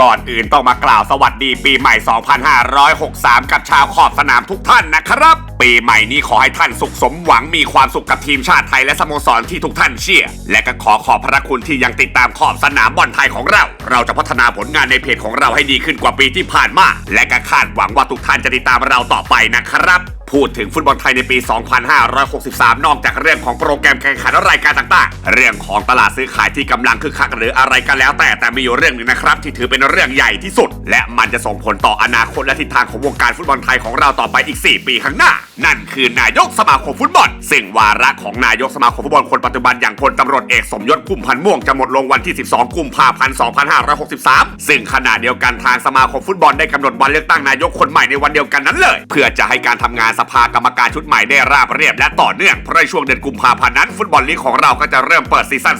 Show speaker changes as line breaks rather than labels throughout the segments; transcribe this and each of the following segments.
ก่อนอื่นต้องมากล่าวสวัสดีปีใหม่ 2563 กับชาวขอบสนามทุกท่านนะครับ ปีใหม่นี้ขอให้ท่านสุขสมหวังมีความสุขกับทีมชาติไทยและสโมสรที่ทุกท่านเชียร์และก็ขอขอบพระคุณที่ยังติดตามขอบสนามบอลไทยของเรา เราจะพัฒนาผลงานในเพจของเราให้ดีขึ้นกว่าปีที่ผ่านมา และก็คาดหวังว่าทุกท่านจะติดตามเราต่อไปนะครับ พูดถึงฟุตบอลไทยในปี 2563 นอกจากเรื่องของโปรแกรมแข่งขันรายการต่างๆ เรื่องของตลาดซื้อขายที่กำลังคึกคักหรืออะไรก็แล้ว แต่แต่มีอยู่เรื่องหนึ่งนะครับ ที่ถือเป็นเรื่องใหญ่ที่สุด และมันจะส่งผลต่ออนาคตและทิศทางของวงการฟุตบอลไทยของเราต่อไปอีก 4 ปีข้างหน้า นั่นคือนายกสมาคมฟุตบอล ซึ่งวาระของนายกสมาคมฟุตบอลคนปัจจุบันอย่างพลตำรวจเอกสมยศพุ่มพันธ์ม่วงจะหมดลงวันที่ 12 กุมภาพันธ์ 2563 ซึ่งขณะเดียวกันทางสมาคมฟุตบอลได้กำหนดวันเลือกตั้งนายกคนใหม่ในวันเดียวกันนั้นเลย เพื่อจะให้การทำงานสภากรรมการชุดใหม่ได้ราบเรียบและต่อเนื่องเพราะในช่วงเดือนกุมภาพันธ์นั้นฟุตบอลลีกของเราก็จะเริ่มเปิดซีซั่น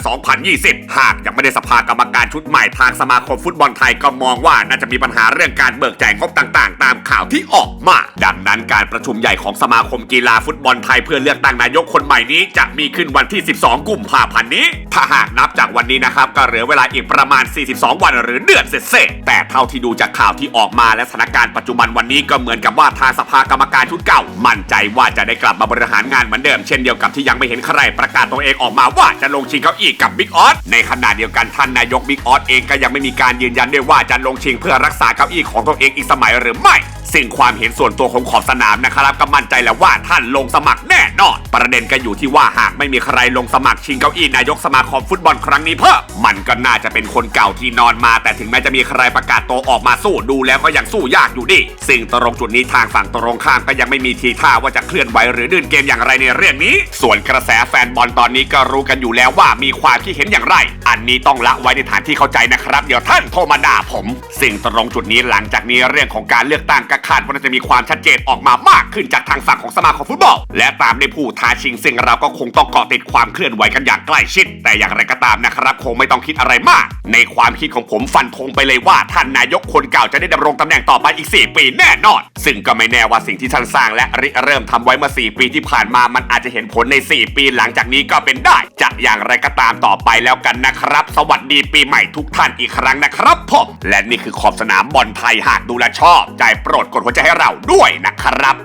2020 หากยังไม่ได้สภากรรมการชุดใหม่ทางสมาคมฟุตบอลไทยก็มองว่าน่าจะมีปัญหาเรื่องการเบิกจ่ายงบต่างๆ ตามข่าวที่ออกมา ดังนั้นการประชุมใหญ่ของสมาคมกีฬาฟุตบอลไทยเพื่อเลือกตั้งนายกคนใหม่นี้ จะมีขึ้นวันที่ 12 กุมภาพันธ์นี้ ถ้าหากนับจากวันนี้นะครับก็เหลือเวลาอีกประมาณ 42 วันหรือเดือนเศษแต่เท่าที่ดูจากข่าวที่ออกมาและสถานการณ์ปัจจุบันวันนี้ก็เหมือนกับว่าทางสภากรรมการชุดเก่ามั่นใจว่าจะได้กลับมาบริหารงานเหมือนเดิมเช่นเดียวกับที่ยังไม่เห็นใครประกาศตัวเองออกมาว่าจะลงชิงเก้าอี้กับบิ๊กออสในขณะเดียวกันท่านนายกบิ๊กออสเองก็ยังไม่มีการยืนยันด้วยว่าจะลงชิงเพื่อรักษาเก้าอี้ของตัวเองอีกสมัยหรือไม่ ซึ่งความเห็นส่วนตัวของขอบสนามนะครับก็มั่นใจแล้วว่าท่านลงสมัครแน่นอน ประเด็นก็อยู่ที่ว่าหากไม่มีใครลงสมัครชิงเก้าอี้นายกสมาคมฟุตบอลครั้งนี้เพิ่มมันก็น่าจะเป็นคนเก่าที่นอนมา แต่ถึงแม้จะมีใครประกาศตัวออกมาสู้ดูแล้วก็ยังสู้ยากอยู่ดีซึ่งตรงจุดนี้ทางฝั่งตรงข้ามก็ยังไม่มีทีท่าว่าจะเคลื่อนไหวหรือดืนเกมอย่างไรในเรื่องนี้ ส่วนกระแสแฟนบอลตอนนี้ก็รู้กันอยู่แล้วว่ามีความคิดเห็นอย่างไร อันนี้ต้องละไว้ในฐานที่เข้าใจนะครับ เดี๋ยวท่านโทรมาด่าผม สิ่งตรงจุดนี้หลังจากนี้เรื่องของการเลือกตั้งก็คาดว่าน่าจะมีความชัดเจนออกมามากขึ้นจากทางฝั่งของสมาคมฟุตบอล และตามในผู้ท้าชิงซึ่งเราก็คงต้องเกาะติดความเคลื่อนไหวกันอย่างใกล้ชิด แต่อย่างไรก็ตามนะครับคงไม่ต้องคิดอะไรมาก ในความคิดของผมฟันธงไปเลยว่าท่านนายกคนเก่าจะได้ดำรงตำแหน่งต่อไปอีก 4 ปีแน่นอน ซึ่งก็ไม่แน่ว่าสิ่งที่ท่านสร้างและริเริ่มทำไว้เมื่อ 4 ปีที่ผ่านมามันอาจจะเห็นผลใน 4 ปีหลังจากนี้ก็เป็นได้ จะอย่างไรก็ตามต่อไปแล้วกันนะครับ สวัสดีปีใหม่ทุกท่านอีกครั้งนะครับผมและนี่คือขอบสนามบอลไทยหากดูแลชอบใจโปรดดกดหัวใจให้เราด้วยนะครับ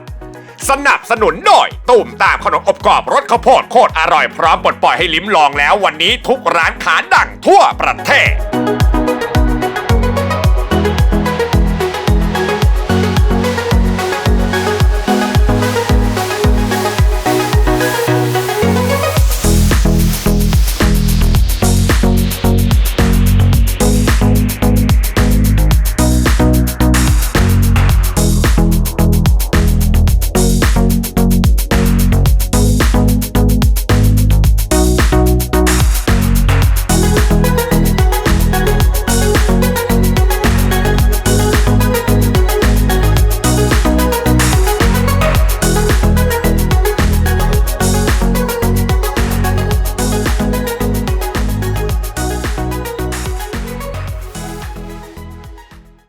สนับสนุนโดยตุ่มตามขนมอบกรอบรสข้าวโพดโคตรอร่อยพร้อมปลดปล่อยให้ลิ้มลองแล้ววันนี้ทุกร้านค้าดังทั่วประเทศ